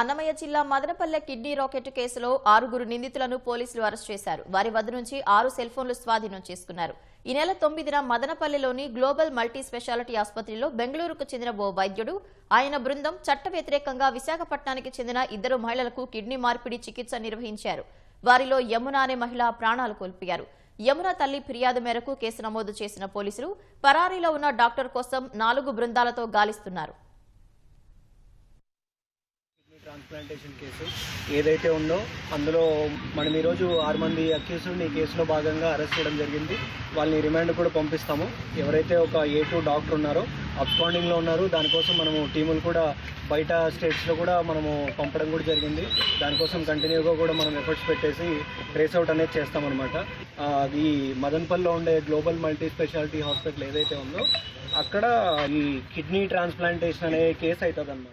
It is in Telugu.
అన్నమయ్య జిల్లా మదనపల్లె కిడ్నీ రాకెట్ కేసులో ఆరుగురు నిందితులను పోలీసులు అరెస్ట్ చేశారు. వారి వద్ద నుంచి ఆరు సెల్ ఫోన్లు స్వాధీనం చేసుకున్నారు. ఈ నెల తొమ్మిదిన మదనపల్లెలోని గ్లోబల్ మల్టీ స్పెషాలిటీ ఆసుపత్రిలో బెంగళూరుకు చెందిన ఓ వైద్యుడు ఆయన బృందం చట్ట వ్యతిరేకంగా విశాఖపట్నానికి చెందిన ఇద్దరు మహిళలకు కిడ్నీ మార్పిడి చికిత్స నిర్వహించారు. వారిలో యమున అనే మహిళ ప్రాణాలు కోల్పోయారు. యమున తల్లి ఫిర్యాదు మేరకు కేసు నమోదు చేసిన పోలీసులు పరారీలో ఉన్న డాక్టర్ కోసం నాలుగు బృందాలతో గాలిస్తున్నారు. ట్రాన్స్ప్లాంటేషన్ కేసు ఏదైతే ఉందో అందులో మనం ఈరోజు ఆరు మంది అక్యూస్డ్ని కేసులో భాగంగా అరెస్ట్ చేయడం జరిగింది. వాళ్ళని రిమాండ్ కూడా పంపిస్తాము. ఎవరైతే ఒక ఏ టూ డాక్టర్ ఉన్నారో అబ్స్పాండింగ్లో ఉన్నారు దానికోసం మనము టీములు కూడా బయట స్టేట్స్లో కూడా మనము పంపడం కూడా జరిగింది. దానికోసం కంటిన్యూగా కూడా మనం ఎఫర్ట్స్ పెట్టేసి ట్రేస్ అవుట్ అనేది చేస్తామన్నమాట. అది మదన్పల్లిలో ఉండే గ్లోబల్ మల్టీ స్పెషాలిటీ హాస్పిటల్ ఏదైతే ఉందో అక్కడ ఈ కిడ్నీ ట్రాన్స్ప్లాంటేషన్ అనే కేసు అవుతుంది